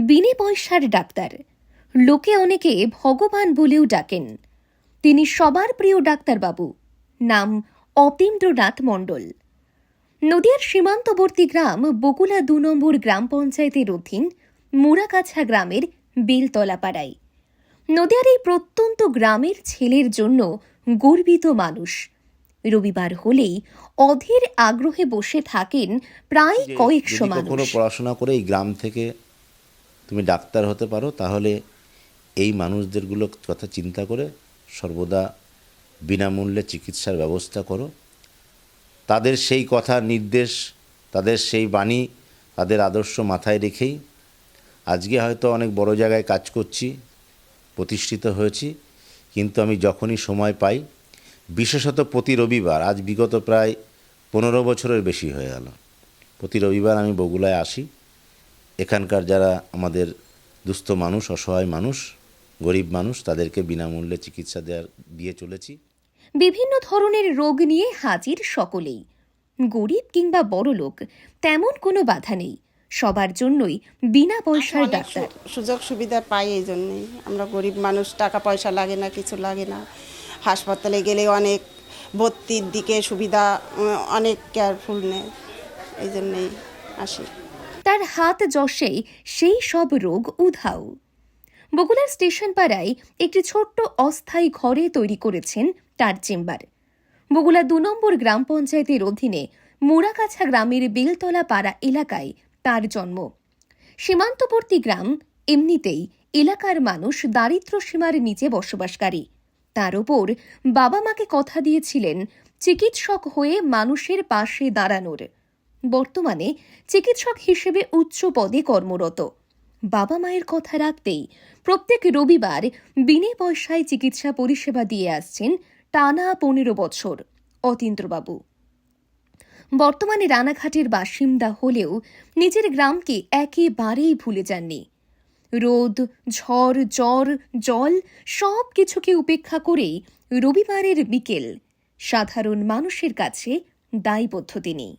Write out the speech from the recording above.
বিনে পয়সার ডাক্তার। লোকে অনেকে ভগবান বলেও ডাকেন। তিনি সবার প্রিয় ডাক্তারবাবু। নাম অতীন্দ্রনাথ মণ্ডল। নদিয়ার সীমান্তবর্তী গ্রাম বকুলা দু নম্বর গ্রাম পঞ্চায়েতের অধীন মুরাকাছা গ্রামের বেলতলাপাড়ায়। নদিয়ার এই প্রত্যন্ত গ্রামের ছেলের জন্য গর্বিত মানুষ। রবিবার হলেই অধীর আগ্রহে বসে থাকেন প্রায় কয়েকশো মানুষ। পড়াশোনা করে এই গ্রাম থেকে তুমি ডাক্তার হতে পারো, তাহলে এই মানুষদেরগুলো কথা চিন্তা করে সর্বদা বিনামূল্যে চিকিৎসার ব্যবস্থা করো। তাদের সেই কথা নির্দেশ, তাদের সেই বাণী, তাদের আদর্শ মাথায় রেখেই আজকে হয়তো অনেক বড় জায়গায় কাজ করছি, প্রতিষ্ঠিত হয়েছি, কিন্তু আমি যখনই সময় পাই, বিশেষত প্রতি রবিবার, আজ বিগত প্রায় পনেরো বছরের বেশি হয়ে গেল। প্রতি রবিবার আমি বগুলায় আসি। এখানকার যারা আমাদের দুস্থ মানুষ অসহায় মানুষ গরিব মানুষ তাদেরকে বিনামূল্যে চিকিৎসা দেওয়ার দিয়ে চলেছি। বিভিন্ন ধরনের রোগ নিয়ে হাজির সকলেই। গরিব কিংবা বড়লোক তেমন কোনো বাধা নেই। সবার জন্যই বিনা পয়সার ডাক্তার। সুযোগ সুবিধা পাই এই জন্যই। আমরা গরিব মানুষ টাকা পয়সা লাগে না কিছু লাগে না। হাসপাতালে গেলে অনেক ভর্তির দিকে সুবিধা অনেক কেয়ারফুল নেয় এই জন্যেই আসি। তার হাত যশেই সেই সব রোগ উধাও। বগুড়ার স্টেশন পাড়ায় একটি ছোট্ট অস্থায়ী ঘরে তৈরি করেছেন তার চেম্বার। বগুলা দু নম্বর গ্রাম পঞ্চায়েতের অধীনে মুরাকাছা গ্রামের বেলতলা পাড়া এলাকায় তার জন্ম। সীমান্তবর্তী গ্রাম এমনিতেই এলাকার মানুষ দারিদ্র সীমার নিচে বসবাসকারী। তার ওপর বাবা মাকে কথা দিয়েছিলেন, চিকিৎসক হয়ে মানুষের পাশে দাঁড়ানোর। বর্তমানে চিকিৎসক হিসেবে উচ্চ পদে কর্মরত। বাবা মায়ের কথা রাখতেই প্রত্যেক রবিবার বিনে পয়সায় চিকিৎসা পরিষেবা দিয়ে আসছেন টানা পনেরো বছর অতীন্দ্রবাবু। বর্তমানে রানাঘাটের বাসিন্দা হলেও নিজের গ্রামকে একেবারেই ভুলে যাননি। রোদ, ঝড়, জ্বর, জল সব কিছুকে উপেক্ষা করেই রবিবারের বিকেল সাধারণ মানুষের কাছে দায়বদ্ধ তিনি।